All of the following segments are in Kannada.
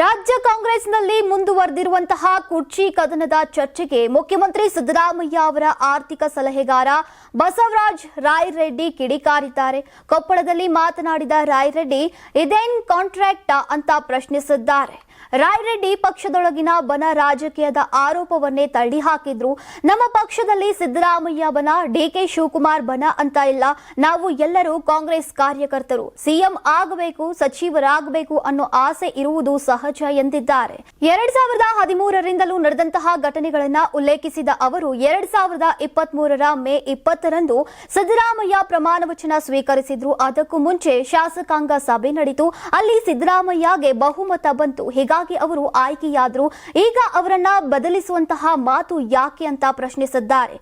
ರಾಜ್ಯ ಕಾಂಗ್ರೆಸ್ನಲ್ಲಿ ಮುಂದುವರೆದಿರುವಂತಹ ಕುರ್ಚಿ ಕದನದ ಚರ್ಚೆಗೆ ಮುಖ್ಯಮಂತ್ರಿ ಸಿದ್ದರಾಮಯ್ಯ ಅವರ ಆರ್ಥಿಕ ಸಲಹೆಗಾರ ಬಸವರಾಜ್ ರಾಯರೆಡ್ಡಿ ಕಿಡಿಕಾರಿದ್ದಾರೆ. ಕೊಪ್ಪಳದಲ್ಲಿ ಮಾತನಾಡಿದ ರಾಯರೆಡ್ಡಿ, ಇದೇನ್ ಕಾಂಟ್ರಾಕ್ಟ್ ಅಂತ ಪ್ರಶ್ನಿಸಿದ್ದಾರೆ. ರಾಯರೆಡ್ಡಿ ಪಕ್ಷದೊಳಗಿನ ಬನ ರಾಜಕೀಯದ ಆರೋಪವನ್ನೇ ತಳ್ಳಿ ಹಾಕಿದ್ರು ನಮ್ಮ ಪಕ್ಷದಲ್ಲಿ ಸಿದ್ದರಾಮಯ್ಯ ಬನ, ಡಿಕೆ ಶಿವಕುಮಾರ್ ಬನ ಅಂತ ಇಲ್ಲ. ನಾವು ಎಲ್ಲರೂ ಕಾಂಗ್ರೆಸ್ ಕಾರ್ಯಕರ್ತರು. ಸಿಎಂ ಆಗಬೇಕು, ಸಚಿವರಾಗಬೇಕು ಅನ್ನೋ ಆಸೆ ಇರುವುದು ಸಹಜ ಎಂದಿದ್ದಾರೆ. ಎರಡ್ ಸಾವಿರದ ಹದಿಮೂರರಿಂದಲೂ ನಡೆದಂತಹ ಘಟನೆಗಳನ್ನ ಉಲ್ಲೇಖಿಸಿದ ಅವರು, ಎರಡ್ ಸಾವಿರದ ಇಪ್ಪತ್ತ್ ಮೂರರ ಮೇ ಇಪ್ಪತ್ತರಂದು ಸಿದ್ದರಾಮಯ್ಯ ಪ್ರಮಾಣ ವಚನ ಸ್ವೀಕರಿಸಿದ್ರು. ಅದಕ್ಕೂ ಮುಂಚೆ ಶಾಸಕಾಂಗ ಸಭೆ ನಡೆಯಿತು ಅಲ್ಲಿ ಸಿದ್ದರಾಮಯ್ಯಗೆ ಬಹುಮತ ಬಂತು. ಹೀಗಾಗಿ ಅವರು ಆಯ್ಕೆಯಾದರು. ಈಗ ಅವರನ್ನ ಬದಲಿಸುವಂತಹ ಮಾತು ಯಾಕೆ ಅಂತ ಪ್ರಶ್ನಿಸಿದ್ದಾರೆ.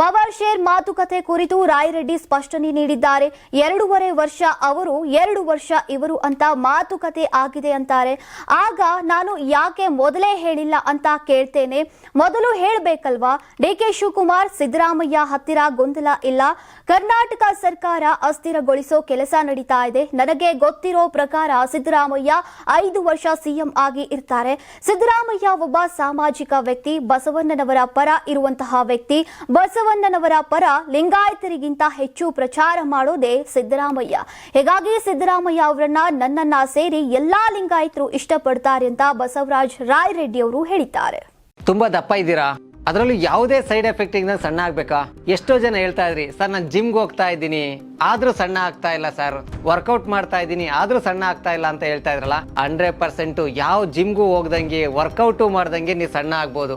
ಪವರ್ ಶೇರ್ ಮಾತುಕತೆ ಕುರಿತು ರಾಯರೆಡ್ಡಿ ಸ್ಪಷ್ಟನೆ ನೀಡಿದ್ದಾರೆ. ಎರಡೂವರೆ ವರ್ಷ ಅವರು, ಎರಡು ವರ್ಷ ಇವರು ಅಂತ ಮಾತುಕತೆ ಆಗಿದೆ ಅಂತಾರೆ. ಆಗ ನಾನು ಯಾಕೆ ಮೊದಲೇ ಹೇಳಿಲ್ಲ ಅಂತ ಕೇಳ್ತೇನೆ. ಮೊದಲು ಹೇಳಬೇಕಲ್ವಾ? ಡಿ ಕೆ ಶಿವಕುಮಾರ್, ಸಿದ್ದರಾಮಯ್ಯ ಹತ್ತಿರ ಗೊಂದಲ ಇಲ್ಲ. ಕರ್ನಾಟಕ ಸರ್ಕಾರ ಅಸ್ಥಿರಗೊಳಿಸೋ ಕೆಲಸ ನಡೀತಾ ಇದೆ. ನನಗೆ ಗೊತ್ತಿರೋ ಪ್ರಕಾರ ಸಿದ್ದರಾಮಯ್ಯ ಐದು ವರ್ಷ ಸಿಎಂ ಆಗಿ ಇರ್ತಾರೆ. ಸಿದ್ದರಾಮಯ್ಯ ಒಬ್ಬ ಸಾಮಾಜಿಕ ವ್ಯಕ್ತಿ, ಬಸವಣ್ಣನವರ ಪರ ಇರುವಂತಹ ವ್ಯಕ್ತಿ. ಬಸವಣ್ಣನವರ ಪರ ಲಿಂಗಾಯತರಿಗಿಂತ ಹೆಚ್ಚು ಪ್ರಚಾರ ಮಾಡೋದೇ ಸಿದ್ದರಾಮಯ್ಯ. ಹೀಗಾಗಿ ಸಿದ್ದರಾಮಯ್ಯ ಅವರನ್ನ ನನ್ನನ್ನ ಸೇರಿ ಎಲ್ಲಾ ಲಿಂಗಾಯತರು ಇಷ್ಟಪಡ್ತಾರೆ ಅಂತ ಬಸವರಾಜ್ ರಾಯರೆಡ್ಡಿ ಅವರು ಹೇಳಿದ್ದಾರೆ. ತುಂಬಾ ದಪ್ಪ ಇದ್ದೀರಾ? ಅದರಲ್ಲೂ ಯಾವುದೇ ಸೈಡ್ ಎಫೆಕ್ಟ್ ಇಂದ ಸಣ್ಣ ಆಗ್ಬೇಕಾ? ಎಷ್ಟೋ ಜನ ಹೇಳ್ತಾ ಇದ್ರಿ, ಸರ್, ನಾನು ಜಿಮ್ಗೆ ಹೋಗ್ತಾ ಇದ್ದೀನಿ. ಆದ್ರೂ ಸಣ್ಣ ಆಗ್ತಾ ಇಲ್ಲ, ಸರ್. ವರ್ಕೌಟ್ ಮಾಡ್ತಾ ಇದ್ದೀನಿ, ಆದ್ರೂ ಸಣ್ಣ ಆಗ್ತಾ ಇಲ್ಲ ಅಂತ ಹೇಳ್ತಾ ಇದ್ರಲ್ಲ ಹಂಡ್ರೆಡ್ ಪರ್ಸೆಂಟ್ ಯಾವ ಜಿಮ್ಗೂ ಹೋಗ್ದಂಗೆ ವರ್ಕೌಟು ಮಾಡ್ದಂಗೆ ನೀವು ಸಣ್ಣ ಆಗ್ಬೋದು.